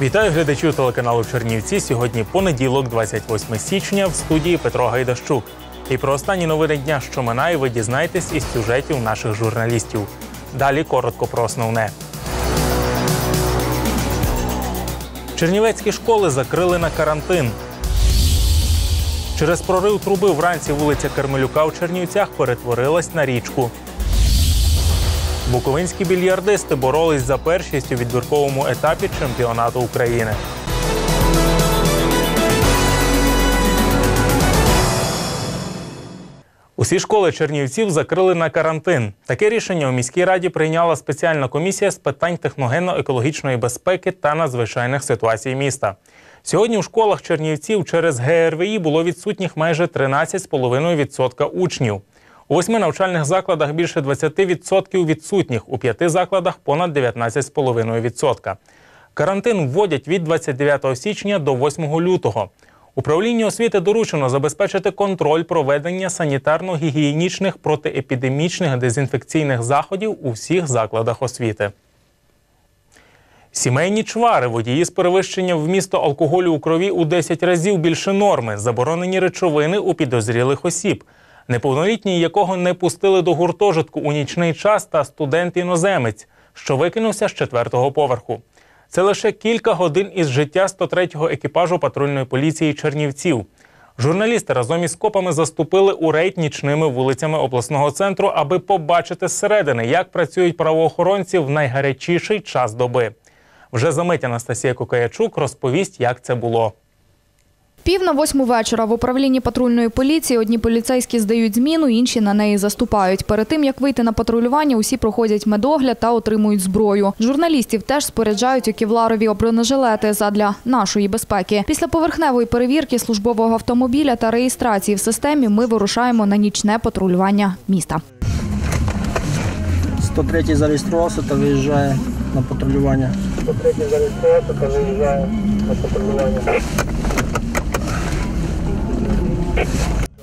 Вітаю глядачів телеканалу Чернівці. Сьогодні понеділок, 28 січня, в студії Петро Гайдащук. І про останні новини дня, що минає, ви дізнаєтесь із сюжетів наших журналістів. Далі коротко про основне. Чернівецькі школи закрили на карантин. Через прорив труби вранці вулиця Кармелюка в Чернівцях перетворилась на річку. Буковинські більярдисти боролись за першість у відбірковому етапі чемпіонату України. Усі школи Чернівців закрили на карантин. Таке рішення у міській раді прийняла спеціальна комісія з питань техногенно-екологічної безпеки та надзвичайних ситуацій міста. Сьогодні у школах Чернівців через ГРВІ було відсутніх майже 13,5% учнів. У восьми навчальних закладах більше 20% відсутніх, у п'яти закладах понад 19,5%. Карантин вводять від 29 січня до 8 лютого. Управлінню освіти доручено забезпечити контроль проведення санітарно-гігієнічних протиепідемічних дезінфекційних заходів у всіх закладах освіти. Сімейні чвари, водії з перевищенням вмісту алкоголю у крові у 10 разів більше норми, заборонені речовини у підозрілих осіб, неповнолітній якого не пустили до гуртожитку у нічний час та студент-іноземець, що викинувся з четвертого поверху. Це лише кілька годин із життя 103-го екіпажу патрульної поліції Чернівців. Журналісти разом із копами заступили у рейд нічними вулицями обласного центру, аби побачити зсередини, як працюють правоохоронці в найгарячіший час доби. Вже за мить Анастасія Кукаячук розповість, як це було. Пів на восьму вечора в управлінні патрульної поліції одні поліцейські здають зміну, інші на неї заступають. Перед тим як вийти на патрулювання, усі проходять медогляд та отримують зброю. Журналістів теж споряджають у кевларові бронежилети задля нашої безпеки. Після поверхневої перевірки службового автомобіля та реєстрації в системі ми вирушаємо на нічне патрулювання міста. 103 зареєструвався та виїжджає на патрулювання. 103 зареєструвався та виїжджає на патрулювання.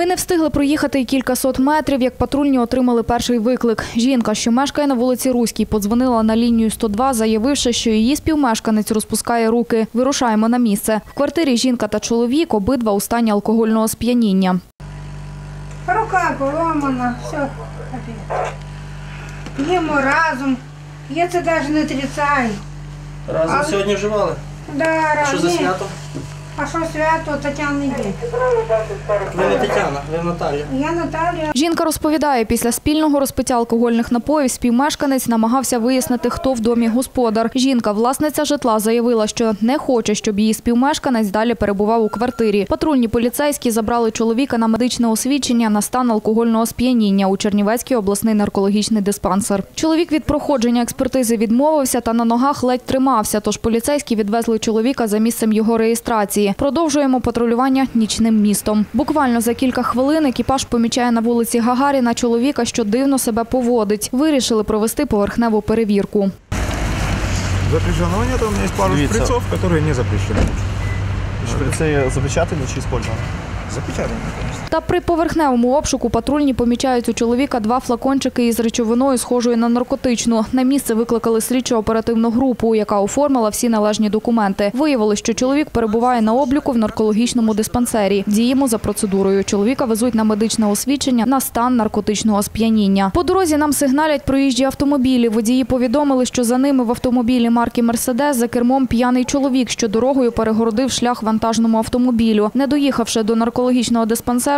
Ми не встигли проїхати й кількасот метрів, як патрульні отримали перший виклик. Жінка, що мешкає на вулиці Руській, подзвонила на лінію 102, заявивши, що її співмешканець розпускає руки. Вирушаємо на місце. В квартирі жінка та чоловік обидва у стані алкогольного сп'яніння. Рука поломана, все. Їмо разом. Я це навіть не отрицаю. Разом Але- сьогодні вживали? Да, раз, Що за ні. свято? А що свято Тетяни день? Ви не Тетяна, ви Наталя. Я Наталія. Жінка розповідає, після спільного розпиття алкогольних напоїв співмешканець намагався вияснити, хто в домі господар. Жінка, власниця житла, заявила, що не хоче, щоб її співмешканець далі перебував у квартирі. Патрульні поліцейські забрали чоловіка на медичне освідчення на стан алкогольного сп'яніння у Чернівецький обласний наркологічний диспансер. Чоловік від проходження експертизи відмовився та на ногах ледь тримався. Тож поліцейські відвезли чоловіка за місцем його реєстрації. Продовжуємо патрулювання нічним містом. Буквально за кілька хвилин екіпаж помічає на вулиці Гагаріна чоловіка, що дивно себе поводить. Вирішили провести поверхневу перевірку. Запрещенного нет, у меня есть пару Дивіться. шприцов, которые не запрещены. Шприци запечатані чи спользовані? Запечатаны, конечно. Та при поверхневому обшуку патрульні помічають у чоловіка два флакончики із речовиною, схожою на наркотичну. На місце викликали слідчо-оперативну групу, яка оформила всі належні документи. Виявилось, що чоловік перебуває на обліку в наркологічному диспансері. Діємо за процедурою. Чоловіка везуть на медичне освідчення на стан наркотичного сп'яніння. По дорозі нам сигналять проїжджі автомобілі. Водії повідомили, що за ними в автомобілі марки Мерседес за кермом п'яний чоловік, що дорогою перегородив шлях вантажному автомобілю. Не доїхавши до наркологічного екологічного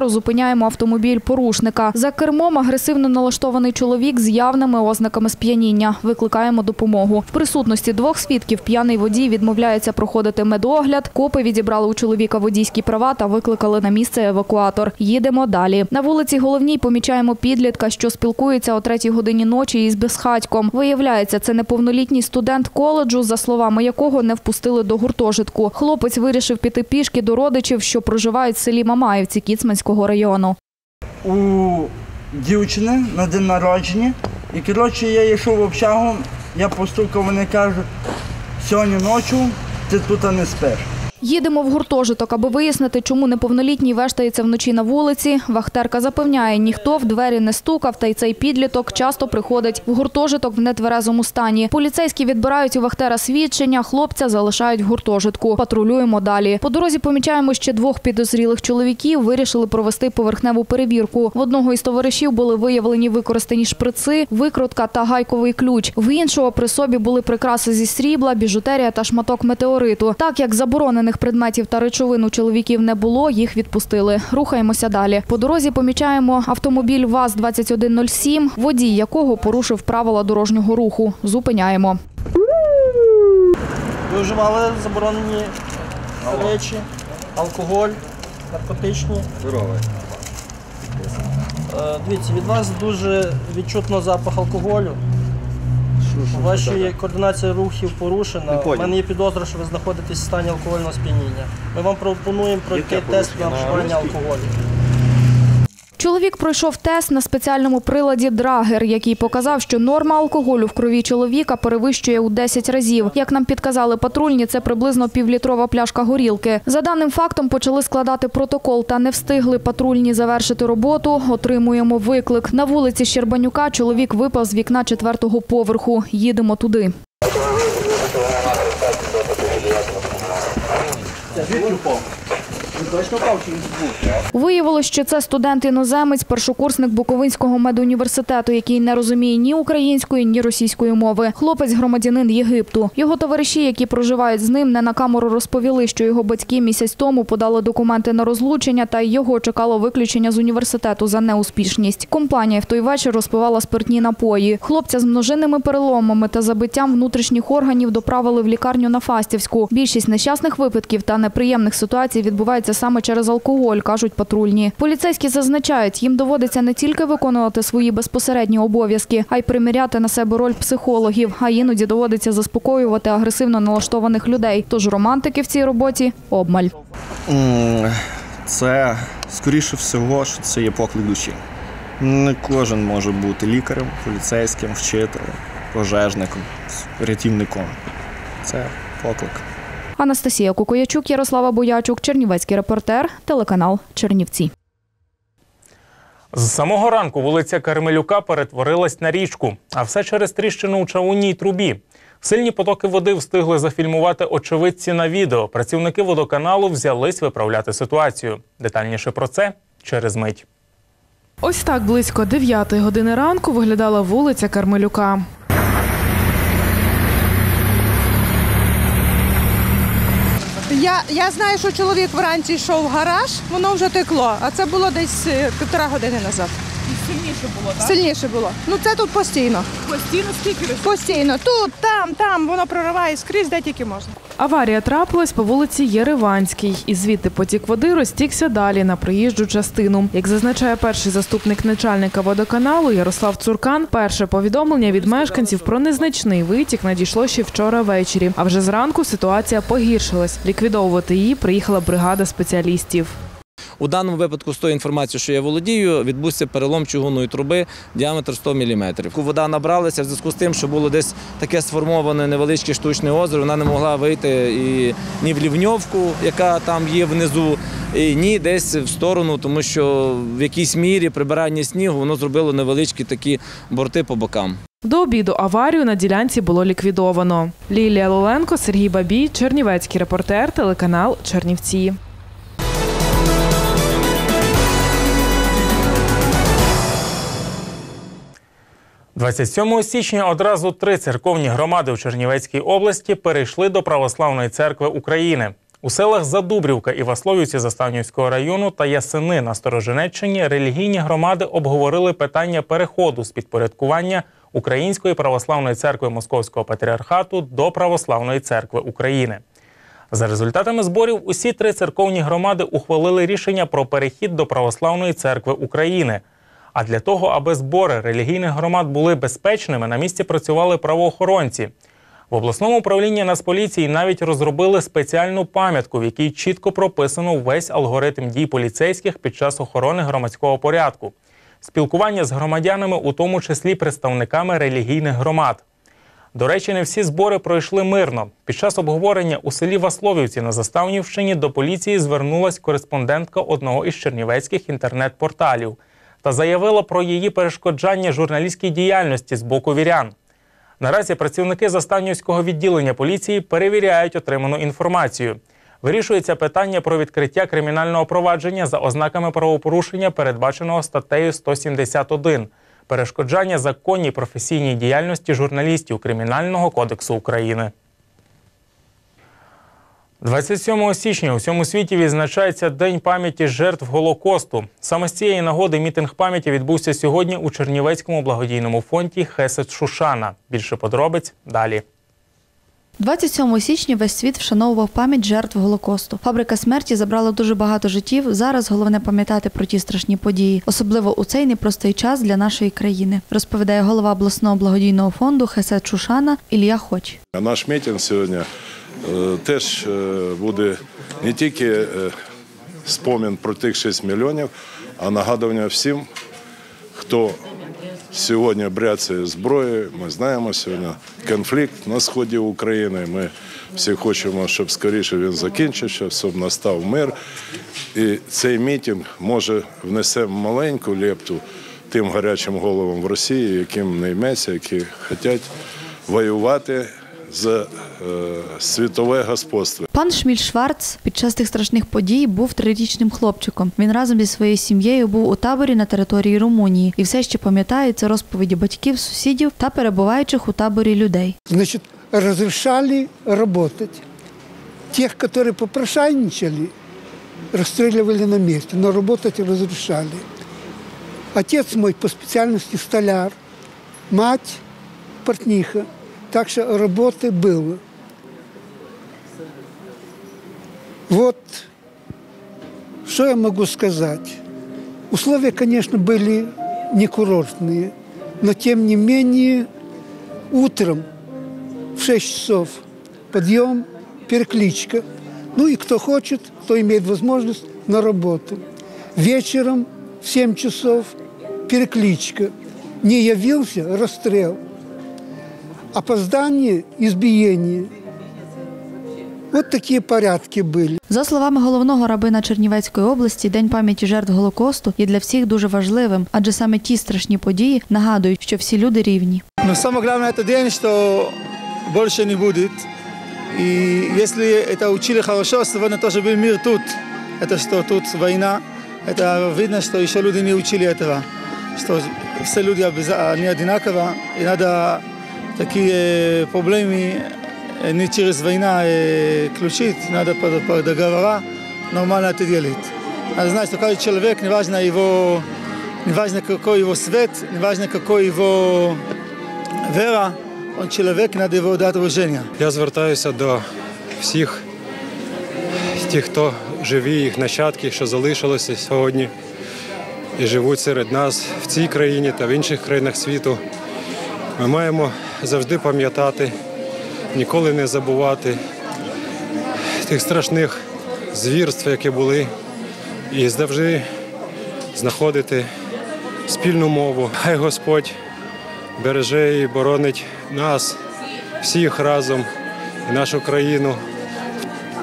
диспансеру зупиняємо автомобіль порушника. За кермом агресивно налаштований чоловік з явними ознаками сп'яніння. Викликаємо допомогу. В присутності двох свідків п'яний водій відмовляється проходити медогляд. Копи відібрали у чоловіка водійські права та викликали на місце евакуатор. Їдемо далі. На вулиці головній помічаємо підлітка, що спілкується о третій годині ночі із безхатьком. Виявляється, це неповнолітній студент коледжу, за словами якого не впустили до гуртожитку. Хлопець вирішив піти пішки до родичів, що проживають в селі Мамаївці Кіцманського району. у дівчини на день народження. І коротше я йшов в общагу, я постукав, вони кажуть, сьогодні ночі ти тут не спиш. Їдемо в гуртожиток, аби вияснити, чому неповнолітній вештається вночі на вулиці. Вахтерка запевняє, ніхто в двері не стукав, та й цей підліток часто приходить в гуртожиток в нетверезому стані. Поліцейські відбирають у Вахтера свідчення, хлопця залишають в гуртожитку. Патрулюємо далі. По дорозі помічаємо ще двох підозрілих чоловіків. Вирішили провести поверхневу перевірку. В одного із товаришів були виявлені використані шприци, викрутка та гайковий ключ. В іншого при собі були прикраси зі срібла, біжутерія та шматок метеориту. Так як заборонених предметів та речовин у чоловіків не було, їх відпустили. Рухаємося далі. По дорозі помічаємо автомобіль ВАЗ-2107, водій якого порушив правила дорожнього руху. Зупиняємо. Ви вживали заборонені речі, алкоголь, наркотичні. Здоровий. Дивіться, від вас дуже відчутно запах алкоголю. Ваші координація рухів порушена. У мене є підозра, що ви знаходитесь в стані алкогольного сп'яніння. Ми вам пропонуємо пройти тест на вживання алкоголю. Чоловік пройшов тест на спеціальному приладі Драгер, який показав, що норма алкоголю в крові чоловіка перевищує у 10 разів. Як нам підказали патрульні, це приблизно півлітрова пляшка горілки. За даним фактом почали складати протокол та не встигли патрульні завершити роботу. Отримуємо виклик. На вулиці Щербанюка чоловік випав з вікна четвертого поверху. Їдемо туди. Виявилось, що це студент-іноземець, першокурсник Буковинського медуніверситету, який не розуміє ні української, ні російської мови. Хлопець громадянин Єгипту. Його товариші, які проживають з ним, не на камеру розповіли, що його батьки місяць тому подали документи на розлучення, та його чекало виключення з університету за неуспішність. Компанія в той вечір розпивала спиртні напої. Хлопця з множинними переломами та забиттям внутрішніх органів доправили в лікарню на Фастівську. Більшість нещасних випадків та неприємних ситуацій відбувається саме через алкоголь, кажуть патрульні. Поліцейські зазначають, їм доводиться не тільки виконувати свої безпосередні обов'язки, а й приміряти на себе роль психологів. А іноді доводиться заспокоювати агресивно налаштованих людей. Тож романтики в цій роботі обмаль. Це, скоріше всього, що це є поклик душі. Не кожен може бути лікарем, поліцейським, вчителем, пожежником, рятівником. Це поклик. Анастасія Кукоячук, Ярослава Боячук, Чернівецький репортер, телеканал Чернівці. З самого ранку вулиця Кармелюка перетворилась на річку, а все через тріщину у чавунній трубі. Сильні потоки води встигли зафільмувати очевидці на відео. Працівники водоканалу взялись виправляти ситуацію. Детальніше про це через мить. Ось так близько 9 години ранку виглядала вулиця Кармелюка. Я, знаю, що чоловік вранці йшов в гараж, воно вже текло, а це було десь е, півтора години назад. Сильніше було, так? Сильніше було. Ну це тут постійно. Постійно скільки? Постійно. Тут, там, там, воно прориває скрізь, де тільки можна. Аварія трапилась по вулиці Єреванській, і звідти потік води розтікся далі на проїжджу частину. Як зазначає перший заступник начальника водоканалу Ярослав Цуркан, перше повідомлення від мешканців про незначний витік надійшло ще вчора ввечері. А вже зранку ситуація погіршилась. Ліквідовувати її приїхала бригада спеціалістів. У даному випадку з тою інформацією, що я володію, відбувся перелом чугунної труби діаметр 100 мм. Вода набралася в зв'язку з тим, що було десь таке сформоване невеличке штучне озеро. Вона не могла вийти і ні в лівньовку, яка там є внизу, і ні десь в сторону, тому що в якійсь мірі прибирання снігу воно зробило невеличкі такі борти по бокам. До обіду аварію на ділянці було ліквідовано. Лілія Лоленко, Сергій Бабій, Чернівецький репортер, телеканал Чернівці. – 27 січня одразу три церковні громади у Чернівецькій області перейшли до Православної церкви України. У селах Задубрівка і Васловівці Заставнівського району та Ясини на Сторожинеччині релігійні громади обговорили питання переходу з підпорядкування Української православної церкви Московського патріархату до Православної церкви України. За результатами зборів, усі три церковні громади ухвалили рішення про перехід до Православної церкви України. А для того, аби збори релігійних громад були безпечними, на місці працювали правоохоронці. В обласному управлінні Нацполіції навіть розробили спеціальну пам'ятку, в якій чітко прописано весь алгоритм дій поліцейських під час охорони громадського порядку, спілкування з громадянами, у тому числі представниками релігійних громад. До речі, не всі збори пройшли мирно. Під час обговорення у селі Васловівці на Заставнівщині до поліції звернулась кореспондентка одного із чернівецьких інтернет-порталів та заявила про її перешкоджання журналістській діяльності з боку вірян. Наразі працівники Заставнівського відділення поліції перевіряють отриману інформацію. Вирішується питання про відкриття кримінального провадження за ознаками правопорушення, передбаченого статтею 171 перешкоджання законній професійній діяльності журналістів Кримінального кодексу України. 27 січня у всьому світі відзначається День пам'яті жертв Голокосту. Саме з цієї нагоди мітинг пам'яті відбувся сьогодні у Чернівецькому благодійному фонді Хесед Шушана. Більше подробиць далі. 27 січня весь світ вшановував пам'ять жертв Голокосту. Фабрика смерті забрала дуже багато життів. Зараз головне пам'ятати про ті страшні події, особливо у цей непростий час для нашої країни, розповідає голова обласного благодійного фонду Хесед Шушана Ілля Хоч. Наш мітинг сьогодні теж е, буде не тільки е, спомін про тих 6 мільйонів, а нагадування всім, хто сьогодні бряться зброєю. Ми знаємо сьогодні конфлікт на сході України. Ми всі хочемо, щоб скоріше він закінчився, щоб настав мир. І цей мітинг може внесе маленьку лепту тим гарячим головам в Росії, яким не йметься, які хочуть воювати за е, світове господство. Пан Шміль Шварц під час тих страшних подій був трирічним хлопчиком. Він разом зі своєю сім'єю був у таборі на території Румунії і все ще пам'ятає це розповіді батьків, сусідів та перебуваючих у таборі людей. Значит, разрешали работать. Тех, которые попрошайничали, расстреливали на месте, но работать разрешали. Отец мой по специальности столяр, мать портниха. Так что работы было. Вот что я могу сказать. Условия, конечно, были не курортные, но тем не менее утром в 6 часов подъем, перекличка. Ну и кто хочет, кто имеет возможность на работу. Вечером в 7 часов перекличка. Не явился – расстрел. Опоздание – избиение. Вот такие порядки были. За словами головного рабина Чернівецької області, День пам'яті жертв Голокосту є для всіх дуже важливим, адже саме ті страшні події нагадують, що всі люди рівні. Но самое главное это день, что больше не будет. И если это учили хорошо, сегодня тоже был мир тут. Это что тут война. Это видно, что еще люди не учили этого. Что все люди обяза- они одинаково. И надо такие проблемы э, не через война э, включить. Надо по, по договора нормально это делать. Надо знать, что каждый человек, неважно его, неважно какой его свет, неважно какой его вера, он человек, надо его дать уважение. Я звертаюся до всіх тих, хто живі, їх нащадки, що залишилися сьогодні і живуть серед нас в цій країні та в інших країнах світу. Ми маємо завжди пам'ятати, ніколи не забувати тих страшних звірств, які були, і завжди знаходити спільну мову. Хай Господь береже і боронить нас всіх разом і нашу країну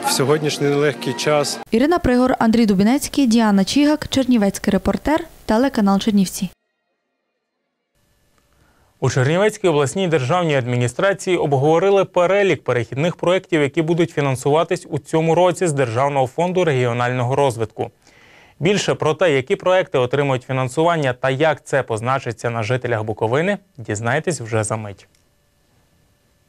в сьогоднішній нелегкий час. Ірина Пригор, Андрій Дубінецький, Діана Чігак, Чернівецький репортер, телеканал Чернівці. У Чернівецькій обласній державній адміністрації обговорили перелік перехідних проєктів, які будуть фінансуватись у цьому році з Державного фонду регіонального розвитку. Більше про те, які проекти отримують фінансування та як це позначиться на жителях Буковини, дізнаєтесь вже за мить.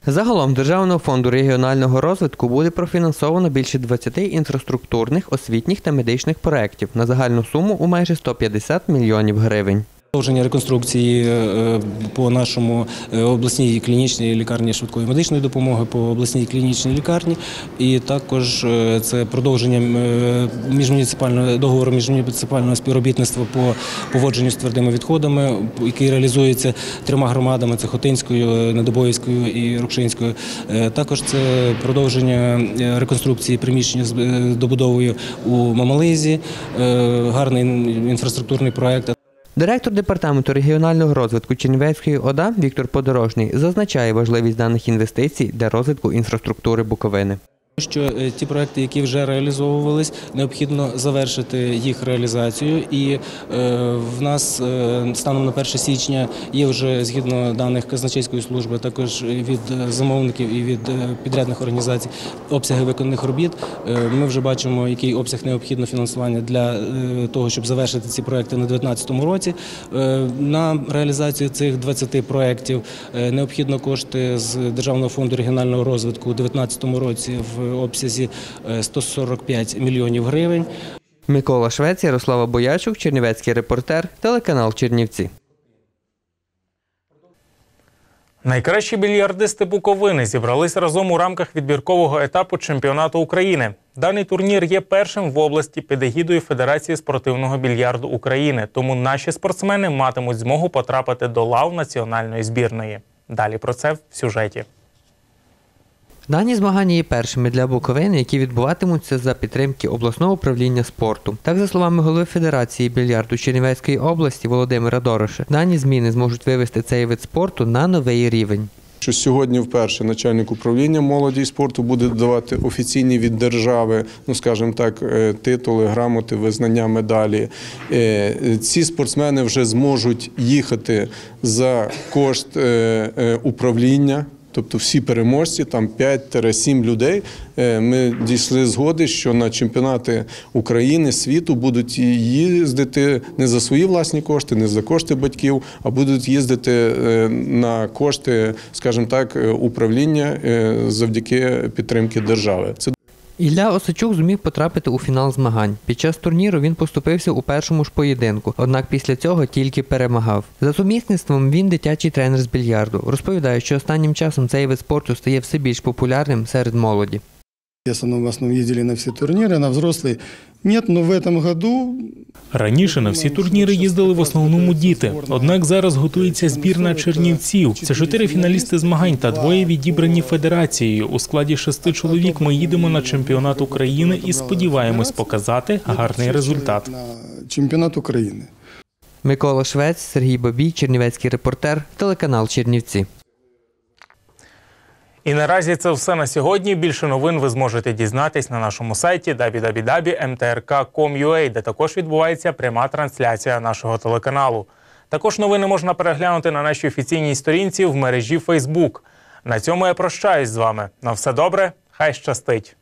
Загалом Державного фонду регіонального розвитку буде профінансовано більше 20 інфраструктурних, освітніх та медичних проєктів на загальну суму у майже 150 мільйонів гривень. Продовження реконструкції е, по нашому е, обласній клінічній лікарні швидкої медичної допомоги, по обласній клінічній лікарні, і також е, це продовження е, міжмуніципального договору міжмуніципального співробітництва по поводженню з твердими відходами, який реалізується трьома громадами: це Хотинською, Недобоївською і Рукшинською. Е, Також це продовження е, реконструкції приміщення з е, добудовою у Мамализі, е, гарний інфраструктурний проект. Директор департаменту регіонального розвитку Чернівецької ОДА Віктор Подорожній зазначає важливість даних інвестицій для розвитку інфраструктури Буковини. Що е, ті проекти, які вже реалізовувались, необхідно завершити їх реалізацію. І е, в нас е, станом на 1 січня є вже згідно даних казначейської служби, також від замовників і від підрядних організацій обсяги виконаних робіт. Ми вже бачимо, який обсяг необхідно фінансування для того, щоб завершити ці проекти на 2019 році. На реалізацію цих 20 проєктів е, необхідно кошти з Державного фонду регіонального розвитку у 2019 році в обсязі е, 145 мільйонів гривень. Микола Швець, Ярослава Боячук, Чернівецький репортер, телеканал Чернівці. Найкращі більярдисти Буковини зібрались разом у рамках відбіркового етапу чемпіонату України. Даний турнір є першим в області під егідою Федерації спортивного більярду України. Тому наші спортсмени матимуть змогу потрапити до лав національної збірної. Далі про це в сюжеті. Дані змагання є першими для Буковини, які відбуватимуться за підтримки обласного управління спорту. Так, за словами голови Федерації більярду Чернівецької області Володимира Дороша, дані зміни зможуть вивести цей вид спорту на новий рівень. Що сьогодні вперше начальник управління молоді і спорту буде давати офіційні від держави, ну скажімо так, е, титули, грамоти, визнання медалі. Е, Ці спортсмени вже зможуть їхати за кошт е, управління. Тобто всі переможці, там 5-7 людей. е, Ми дійшли згоди, що на чемпіонати України, світу будуть їздити не за свої власні кошти, не за кошти батьків, а будуть їздити е, на кошти, скажімо так, е, управління завдяки підтримки держави. Це Ілля Осачук зумів потрапити у фінал змагань. Під час турніру він поступився у першому ж поєдинку, однак після цього тільки перемагав. За сумісництвом він дитячий тренер з більярду. Розповідає, що останнім часом цей вид спорту стає все більш популярним серед молоді. В основном, в основном ездили на все турниры, на взрослые нет, но в этом году Раніше на всі турніри їздили в основному діти. Однак зараз готується збірна чернівців. Це чотири фіналісти змагань та двоє відібрані федерацією. У складі шести чоловік ми їдемо на чемпіонат України і сподіваємось показати гарний результат. чемпионат Украины. Микола Швець, Сергій Бабій, Чернівецький репортер, телеканал Чернівці. І наразі це все на сьогодні. Більше новин ви зможете дізнатись на нашому сайті www.mtrk.com.ua, де також відбувається пряма трансляція нашого телеканалу. Також новини можна переглянути на нашій офіційній сторінці в мережі Facebook. На цьому я прощаюсь з вами. На все добре, хай щастить!